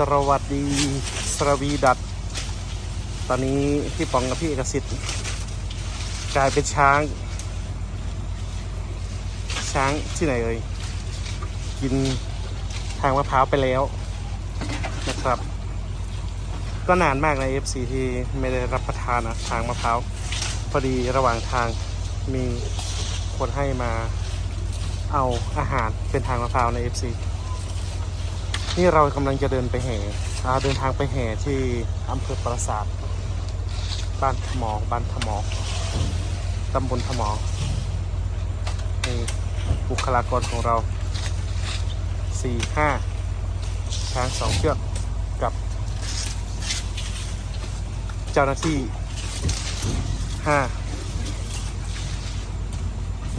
สวัสดีสวีดัตตอนนี้พี่ป๋องกับพี่เอกสิทธิ์กลายเป็นช้าง ช้างที่ไหนเอ่ยกินทางมะพร้าวไปแล้วนะครับ ก็นานมากใน FC ที่ไม่ได้รับประทานนะทางมะพร้าวพอดีระหว่างทางมีคนให้มาเอาอาหารเป็นทางมะพร้าวใน FC นี่เรากำลังจะเดินไปแห่เดินทางไปแห่ที่อำเภอปราสาทบ้านถมองบ้านถมองตำบลถมองนี่บุคลากรของเราสี่ห้าช้างสองเชือกกับ เจ้าหน้าที่ห้า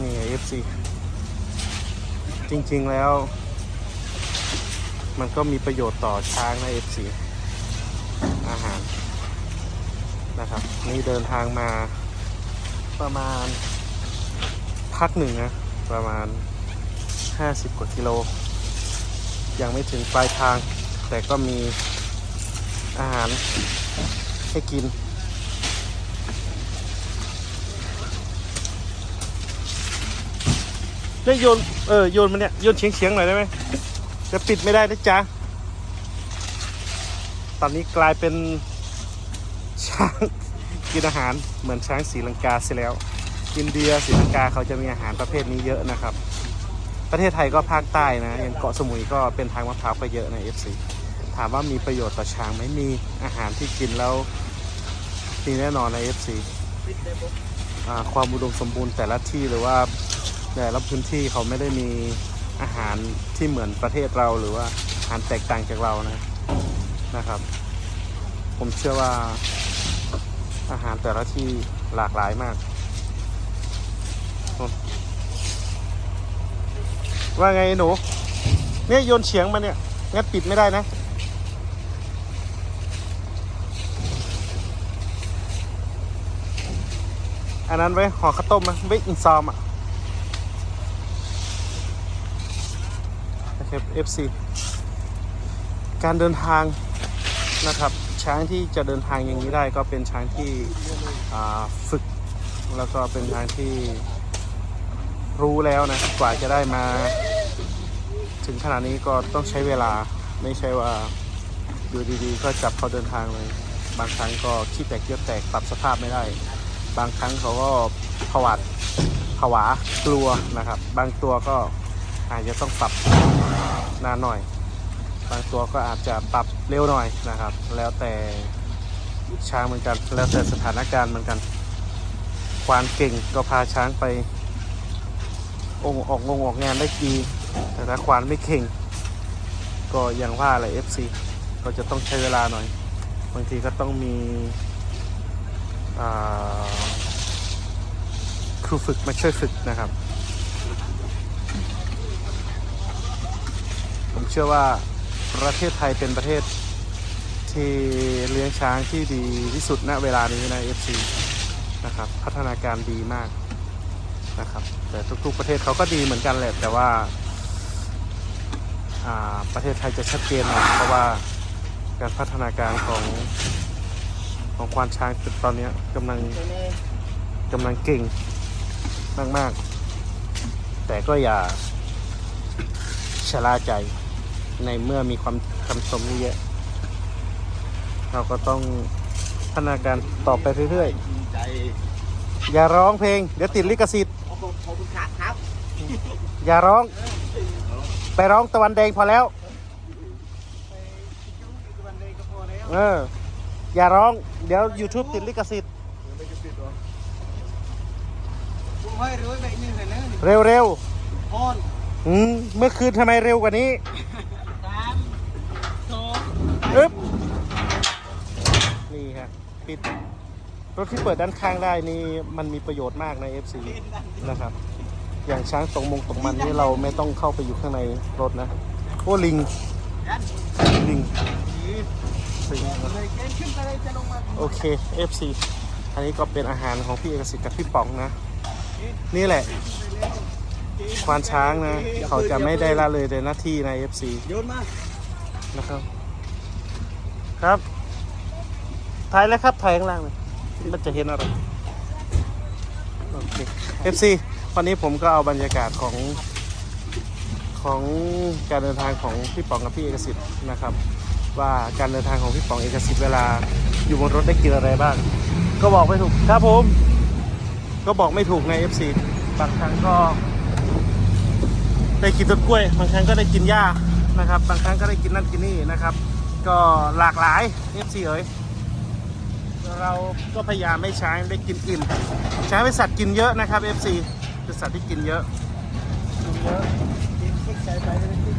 นี่เอฟซีจริงๆแล้ว มันก็มีประโยชน์ต่อช้างใน FC อาหารนะครับ นี่เดินทางมาประมาณพักหนึ่งนะประมาณ 50 กว่ากิโล ยังไม่ถึงปลายทาง แต่ก็มีอาหารให้กิน ได้โยน เออ โยนมันเนี่ย โยนเฉียงเฉียงๆหน่อยได้ไหม จะปิดไม่ได้นะจ๊ะ ตอนนี้กลายเป็นช้างกินอาหารเหมือนช้างศรีลังกาเสียแล้ว อินเดียศรีลังกาเขาจะมีอาหารประเภทนี้เยอะนะครับ ประเทศไทยก็ภาคใต้นะอย่างเกาะสมุยก็เป็นทางมะพร้าวก็เยอะใน FC ถามว่ามีประโยชน์ต่อช้างไหมมีอาหารที่กินแล้วมีแน่นอนใน FC อ่าความอุดมสมบูรณ์แต่ละที่หรือว่าแต่ละพื้นที่เขาไม่ได้มี อาหารที่เหมือนประเทศเราหรือว่าอาหารแตกต่างจากเรานะนะครับ ผมเชื่อว่าอาหารแต่ละที่หลากหลายมาก ว่าไงหนู เนี่ยโยนเฉียงมาเนี่ยงั้นปิดไม่ได้นะอันนั้นไว้ห่อข้าวต้มมาไว้อินซอมอะ นะครับ FC การเดินทางนะครับ ช้างที่จะเดินทางอย่างนี้ได้ก็เป็นช้างที่ฝึก แล้วก็เป็นช้างที่รู้แล้วนะกว่าจะได้มา ถึงขนาดนี้ก็ต้องใช้เวลาไม่ใช่ว่าอยู่ดีๆ ก็จับเขาเดินทางเลย บางครั้งก็ขี้แตกเยือกแตกปรับสภาพไม่ได้ บางครั้งเขาก็ผวัดผวากลัวนะครับ บางตัวก็ อาจจะต้องปรับนานหน่อย บางตัวก็อาจจะปรับเร็วหน่อยนะครับ แล้วแต่ช้างเหมือนกัน แล้วแต่สถานการณ์เหมือนกันควานเก่งก็พาช้างไป องค์ออกงงออกงานได้ดีแต่ถ้าควานไม่เก่ง ก็ยังว่าอะไร FC ก็จะต้องใช้เวลาหน่อย บางทีก็ต้องมีครูฝึกมาช่วยฝึกนะครับ ผมเชื่อว่าประเทศไทยเป็นประเทศที่เลี้ยงช้างที่ดีที่สุดณเวลานี้นะ FC นะครับพัฒนาการดีมากนะครับแต่ทุกๆประเทศเขาก็ดีเหมือนกันแหละแต่ว่าอ่าประเทศไทยจะชัดเจนหน่อยเพราะว่าการพัฒนาการของของควานช้างตอนนี้กำลังกำลังเก่งมาก ๆ แต่ก็อย่าชะล่าใจ ในเมื่อมีความคำชมเยอะ เราก็ต้องพัฒนาการต่อไปเรื่อยใจๆอย่าร้องเพลง เดี๋ยวติดลิขสิทธิ์ขอบคุณขอบคุณครับครับอย่าร้อง ไปร้องตะวันแดงพอแล้ววันนี้ก็พอแล้ว เออ อย่าร้อง เดี๋ยว YouTube ติดลิขสิทธิ์ไม่จะปิดหรอผมให้ร้อยแบบนี้เลยนะเร็วพอนๆอืมเมื่อคืนทำไมเร็วกว่านี้สามสอง อึ๊บ นี่ฮะปิด รถที่เปิดด้านข้างได้นี่มันมีประโยชน์มากใน FC นะครับ อย่างช้างตรงมงตรงมันนี่เราไม่ต้องเข้าไปอยู่ข้างในรถนะ โอ้ลิง ลิงลิงเลยเกณฑ์ขึ้นไปเลยจะลงมาโอเค FC อันนี้ก็เป็นอาหารของพี่เอกสิทธิ์กับพี่ป๋องนะ นี่แหละควานช้างนะ เขาจะไม่ได้ละเลยในหน้าที่ใน FC โยนมานะครับ ครับถ่ายแล้วครับถ่ายข้างล่างเลยมันจะเห็นอะไรโอเค FC วันนี้ผมก็เอาบรรยากาศของของการเดินทางของพี่ป๋องกับพี่เอกสิทธิ์นะครับ ว่าการเดินทางของพี่ป๋องเอกสิทธิ์เวลาอยู่บนรถได้กินอะไรบ้าง ก็บอกไม่ถูกครับผม ก็บอกไม่ถูกใน FC บางครั้งก็ ได้กินต้นกล้วย บางครั้งก็ได้กินหญ้านะครับ บางครั้งก็ได้กินนั่นกินนี่นะครับ ก็หลากหลาย FC เอ๋ยเราก็พยายามไม่ใช้ได้กินอิ่มใช้ให้สัตว์กินเยอะนะครับ FC เป็นสัตว์ที่กินเยอะกินเยอะกินพริกใส่ไปเลยพริก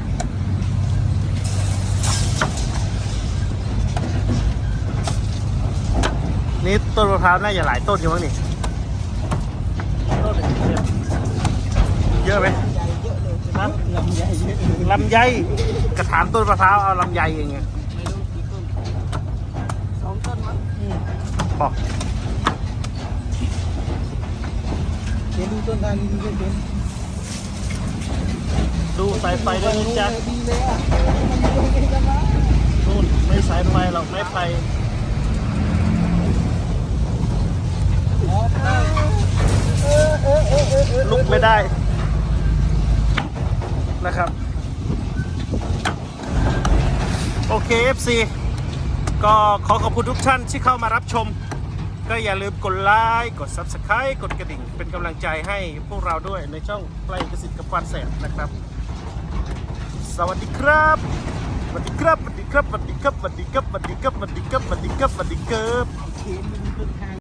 นี่ต้นมะพร้าวน่าจะหลายต้นอยู่มั้งนี่ต้นเนี่ยเยอะไหมลำใยลำไยกระถางต้นมะพร้าวเอาลำไยเองไงม่รู้กี่ต้นสองต้นมั้ง บอกเห็นต้นทางนี้ก็เห็นดูสายไฟด้วยนะจ๊ะดีเลยอะมันไม่ได้มานู่นไม่สายไฟหรอกไม่ไฟลุกไม่ได้นะครับ โอเค FC ก็ขอขอบคุณทุกท่านที่เข้ามารับชม ก็อย่าลืมกดไลค์กด Subscribe กดกระดิ่ง เป็นกำลังใจให้พวกเราด้วยในช่องไกลกสิทธิ์กับควานแสบนะครับ สวัสดีครับสวัสดีครับสวัสดีครับสวัสดีครับสวัสดีครับสวัสดีครับสวัสดีครับสวัสดีครับสวัสดีครับ